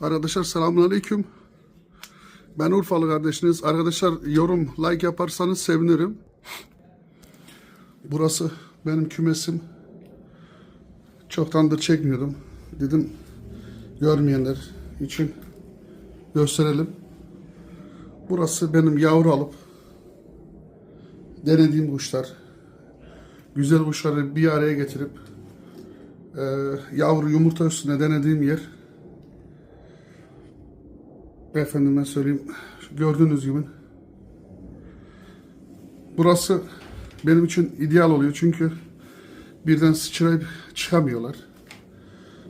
Arkadaşlar selamünaleyküm. Ben Urfalı kardeşiniz. Arkadaşlar yorum, like yaparsanız sevinirim. Burası benim kümesim. Çoktandır çekmiyordum. Dedim görmeyenler için gösterelim. Burası benim yavru alıp denediğim kuşlar. Güzel kuşları bir araya getirip e, yavru yumurta üstüne denediğim yer. Efendime söyleyeyim gördüğünüz gibi burası benim için ideal oluyor çünkü birden sıçrayıp çıkamıyorlar.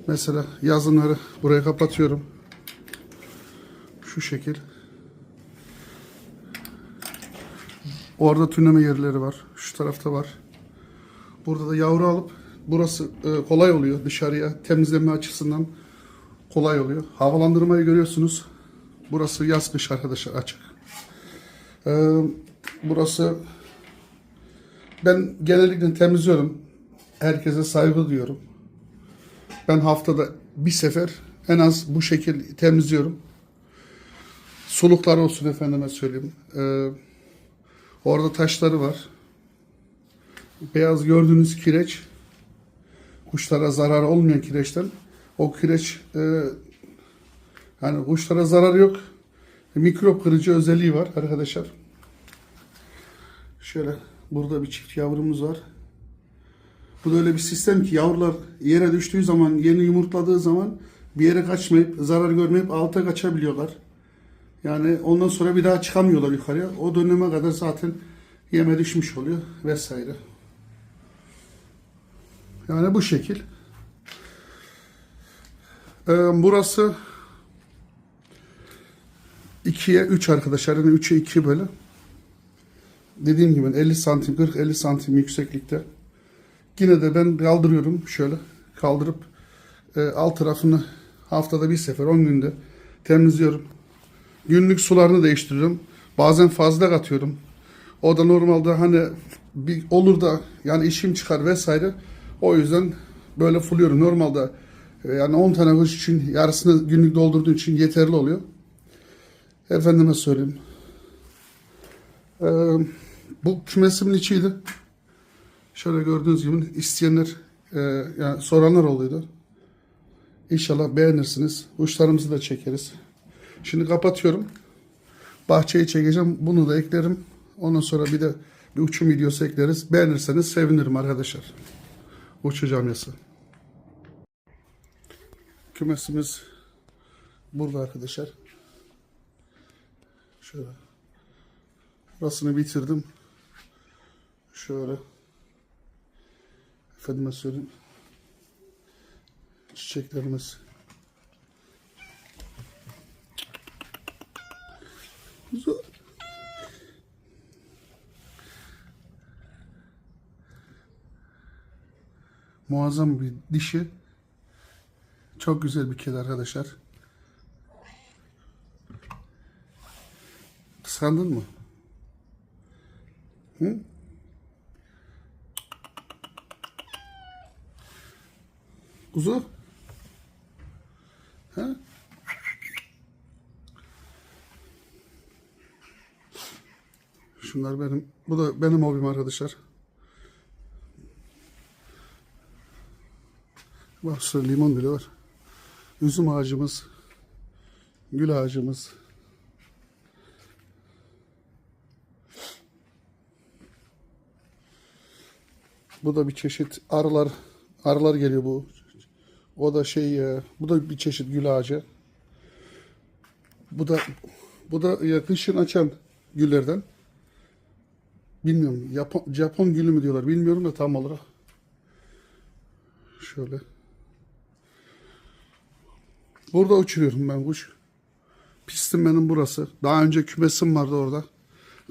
Mesela yazınları buraya kapatıyorum. Şu şekil. Orada tüneme yerleri var. Şu tarafta var. Burada da yavru alıp burası e, kolay oluyor dışarıya temizleme açısından kolay oluyor. Havalandırmayı görüyorsunuz. Burası yaz kış arkadaşlar açık. E, burası ben genellikle temizliyorum. Herkese saygı duyuyorum. Ben haftada bir sefer en az bu şekil temizliyorum. Suluklar olsun efendime söyleyeyim. E, orada taşları var. Beyaz gördüğünüz kireç kuşlara zarar olmayan kireçten o kireç e, yani kuşlara zarar yok. Mikrop kırıcı özelliği var arkadaşlar. Şöyle burada bir çift yavrumuz var. Bu da öyle bir sistem ki yavrular yere düştüğü zaman yeni yumurtladığı zaman bir yere kaçmayıp zarar görmeyip alta kaçabiliyorlar. Yani ondan sonra bir daha çıkamıyorlar yukarıya. O döneme kadar zaten yeme düşmüş oluyor vesaire. Yani bu şekil. Ee, burası 2'ye 3 arkadaşlar. Yani 3'e 2 böyle. Dediğim gibi 50 santim 40-50 santim yükseklikte. Yine de ben kaldırıyorum şöyle. Kaldırıp e, alt tarafını haftada bir sefer 10 günde temizliyorum. Günlük sularını değiştiriyorum. Bazen fazla katıyorum. O da normalde hani bir olur da yani işim çıkar vesaire. O yüzden böyle fuluyorum. Normalde e, yani 10 tane kuş için yarısını günlük doldurduğu için yeterli oluyor. Efendime söyleyeyim. Ee, bu kümesimin içiydi. Şöyle gördüğünüz gibi isteyenler e, yani soranlar oluyordu. İnşallah beğenirsiniz. Kuşlarımızı da çekeriz. Şimdi kapatıyorum. Bahçeyi çekeceğim. Bunu da eklerim. Ondan sonra bir de bir uçum videosu ekleriz. Beğenirseniz sevinirim arkadaşlar. Uçu camiası. Kümesimiz burada arkadaşlar. Şöyle. Burasını bitirdim. Şöyle. Efendime söyleyeyim. Çiçeklerimiz. Güzel. Muazzam bir dişi. Çok güzel bir kedi arkadaşlar. Kıskandın mı? Hı? Kuzu? Ha? Şunlar benim, bu da benim hobim arkadaşlar. Bak limon bile var. Üzüm ağacımız, gül ağacımız. Bu da bir çeşit arılar, arılar geliyor bu. O da şey, e, bu da bir çeşit gül ağacı. Bu da bu da ya kışın açan güllerden. Bilmiyorum. Japon, Japon gülü mü diyorlar bilmiyorum da tam olarak. Şöyle. Burada uçuruyorum ben kuş. Pistim benim burası. Daha önce kümesim vardı orada.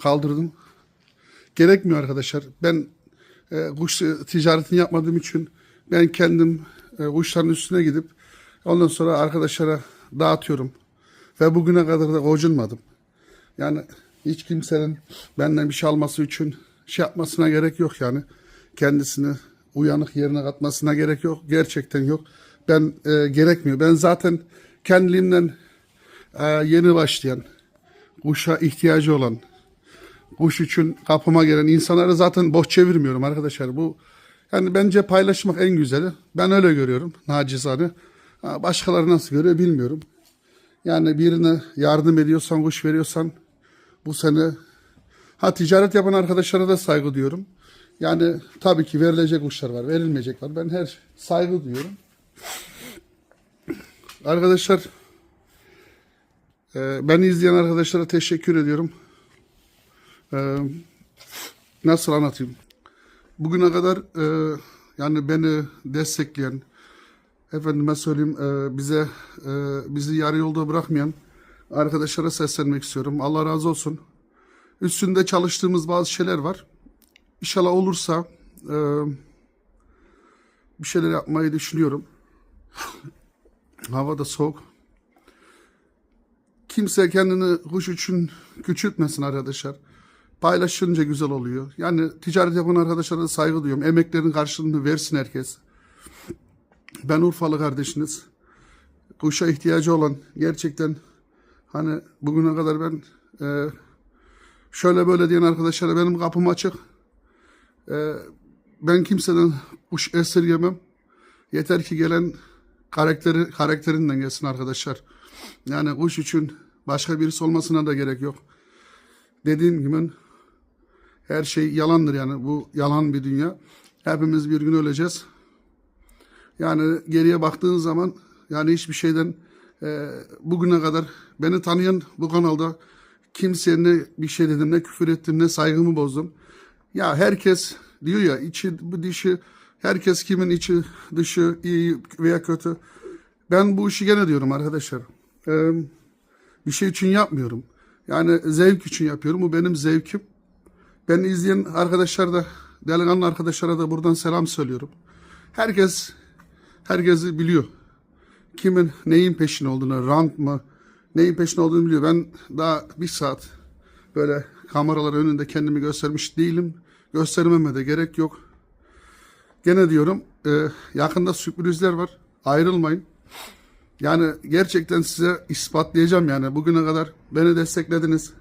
Kaldırdım. Gerekmiyor arkadaşlar. Ben e, kuş ticaretini yapmadığım için ben kendim e, kuşların üstüne gidip ondan sonra arkadaşlara dağıtıyorum. Ve bugüne kadar da gocunmadım. Yani hiç kimsenin benden bir şey alması için şey yapmasına gerek yok yani. Kendisini uyanık yerine katmasına gerek yok. Gerçekten yok. Ben e, gerekmiyor. Ben zaten kendiliğimden e, yeni başlayan, kuşa ihtiyacı olan, kuş için kapıma gelen insanları zaten boş çevirmiyorum arkadaşlar. Bu yani bence paylaşmak en güzeli. Ben öyle görüyorum nacizane. Başkaları nasıl görüyor bilmiyorum. Yani birine yardım ediyorsan, kuş veriyorsan bu sene ha ticaret yapan arkadaşlara da saygı duyuyorum. Yani tabii ki verilecek kuşlar var, verilmeyecek var. Ben her saygı duyuyorum. Arkadaşlar e, beni izleyen arkadaşlara teşekkür ediyorum. E, nasıl anlatayım? Bugüne kadar e, yani beni destekleyen, efendime söyleyeyim e, bize e, bizi yarı yolda bırakmayan arkadaşlara seslenmek istiyorum. Allah razı olsun. Üstünde çalıştığımız bazı şeyler var. İnşallah olursa e, bir şeyler yapmayı düşünüyorum. Hava da soğuk. Kimse kendini kuş için küçültmesin arkadaşlar. Paylaşınca güzel oluyor. Yani ticaret yapan arkadaşlara da saygı duyuyorum. Emeklerin karşılığını versin herkes. Ben Urfalı kardeşiniz. Kuşa ihtiyacı olan gerçekten hani bugüne kadar ben e, şöyle böyle diyen arkadaşlara benim kapım açık. E, ben kimseden kuş esirgemem. Yeter ki gelen karakteri karakterinden gelsin arkadaşlar. Yani kuş için başka birisi olmasına da gerek yok. Dediğim gibi her şey yalandır yani bu yalan bir dünya. Hepimiz bir gün öleceğiz. Yani geriye baktığın zaman yani hiçbir şeyden e, bugüne kadar beni tanıyan bu kanalda kimseye ne bir şey dedim ne küfür ettim ne saygımı bozdum. Ya herkes diyor ya içi dişi herkes kimin içi dışı iyi veya kötü. Ben bu işi gene diyorum arkadaşlar. Ee, bir şey için yapmıyorum. Yani zevk için yapıyorum. Bu benim zevkim. Beni izleyen arkadaşlar da delikanlı arkadaşlara da buradan selam söylüyorum. Herkes herkesi biliyor. Kimin neyin peşinde olduğunu, rant mı, neyin peşinde olduğunu biliyor. Ben daha bir saat böyle kameralar önünde kendimi göstermiş değilim. Göstermeme de gerek yok. Gene diyorum e, yakında sürprizler var. Ayrılmayın. Yani gerçekten size ispatlayacağım yani. Bugüne kadar beni desteklediniz.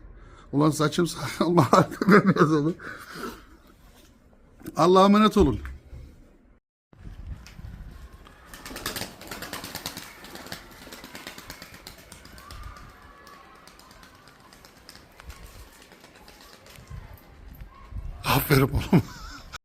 Ulan saçım bembeyaz oldu. Allah'a emanet olun.